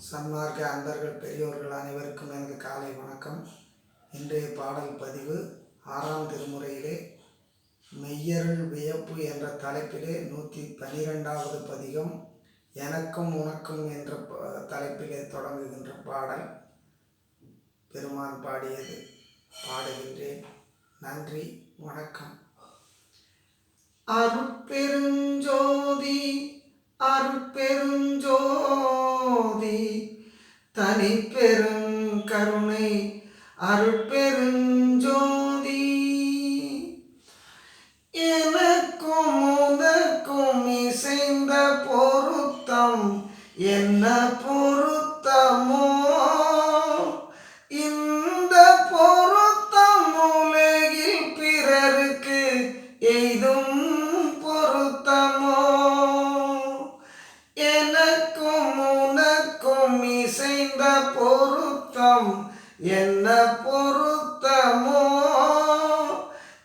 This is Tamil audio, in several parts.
சன்மார்க்க அன்பர்கள் பெரியோர்கள் அனைவருக்கும் எனது காலை வணக்கம். இன்றைய பாடல் பதிவு ஆறாம் திருமுறையிலே மெய்யருள் வியப்பு என்ற தலைப்பிலே நூற்றி பனிரெண்டாவது பதிகம் எனக்கும் உனக்கும் என்ற ப- தலைப்பிலே தொடங்குகின்ற பாடல் பெருமான் பாடியது. பாடுகின்றேன். நன்றி. வணக்கம். அருட்பெருஞ்சோதி அருட்பெரு தனி பெருங்கருணை அருட்பெருங் பொருத்தமோ?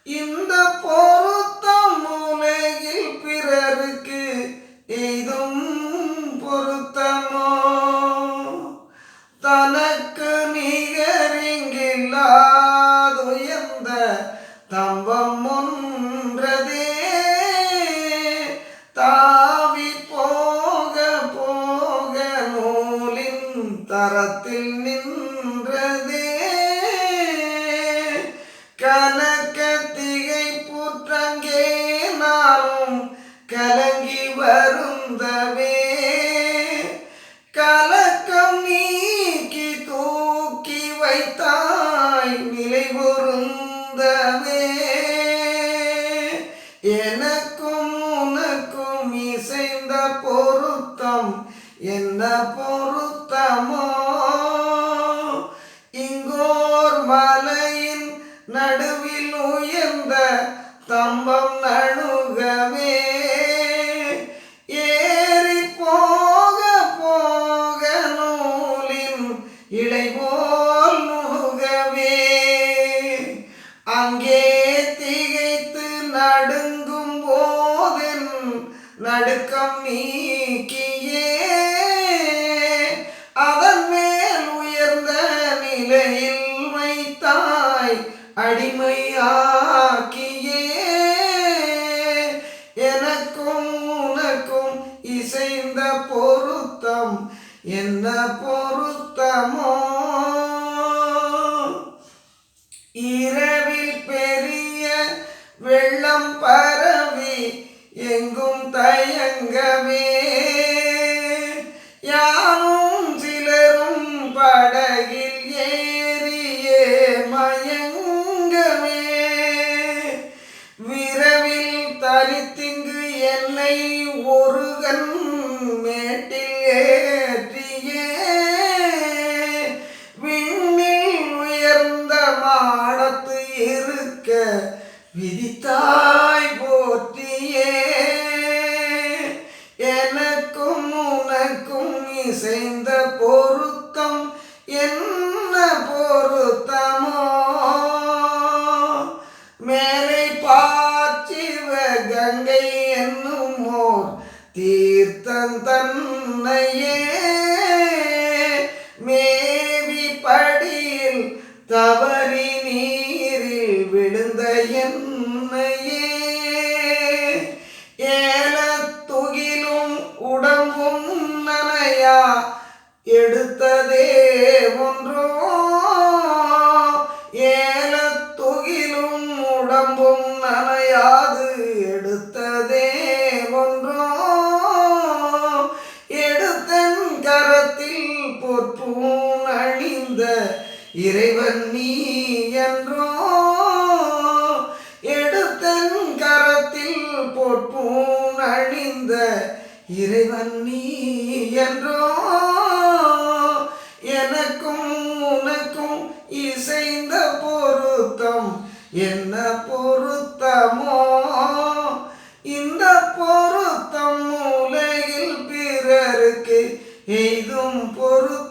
இந்த பொருத்தம் உலகில் பிறருக்கு எய்தும் பொருத்தமோ? தனக்கு நிகரிங்கில்லாதுயர்ந்த தம்பம் ஒன்றதே. தாவி போக போக நூலின் தரத்தில் நின்றதே. கனக திகை புற்றங்கே நாளும் கலங்கி வருந்தவே. கலக்கம் நீக்கி தூக்கி வைத்தாய் நிலை பொருந்தவே. எனக்கும் உனக்கும் இசைந்த பொருத்தம் என்ன பொருத்தமோ இடைபோல் முகவே அங்கே திகைத்து நடுங்கும் போதின் நடுக்கம் நீக்கியே. அதன் மேல் உயர்ந்த நிலையில் வைத்தாய் அடிமையாக்கியே. எனக்கும் உனக்கும் இசைந்த பொருள் என்ன பொருத்தமோ? இரவில் பெரிய வெள்ளம் பரவி எங்கும் இருக்க விதித்தாய் போற்றியே. எனக்கும் உனக்கும் இசைந்த பொருத்தம் என்ன பொருத்தமோ? மேலே பாச்சிவ கங்கை என்னுமோ தீர்த்தம் தன்னையே. மேவி படியில் தவறு எடுத்ததே ஒன்றோ. ஏலத்துகிலும் உடம்பும் நனையாது. எடுத்ததே ஒன்றோ. எடுத்தன் கரத்தில் பொற்பூன் அணிந்த இறைவன் நீ என்றோ. எடுத்தன் கரத்தில் பொற்பூன் அணிந்த இறைவன் நீ என்றோ. எனக்கும் உனக்கும் இசைந்த பொருத்தம். என்ன பொருத்தமோ இந்த பொருத்தம் உலகில் பிறருக்கு எய்தும் பொருத்தம்.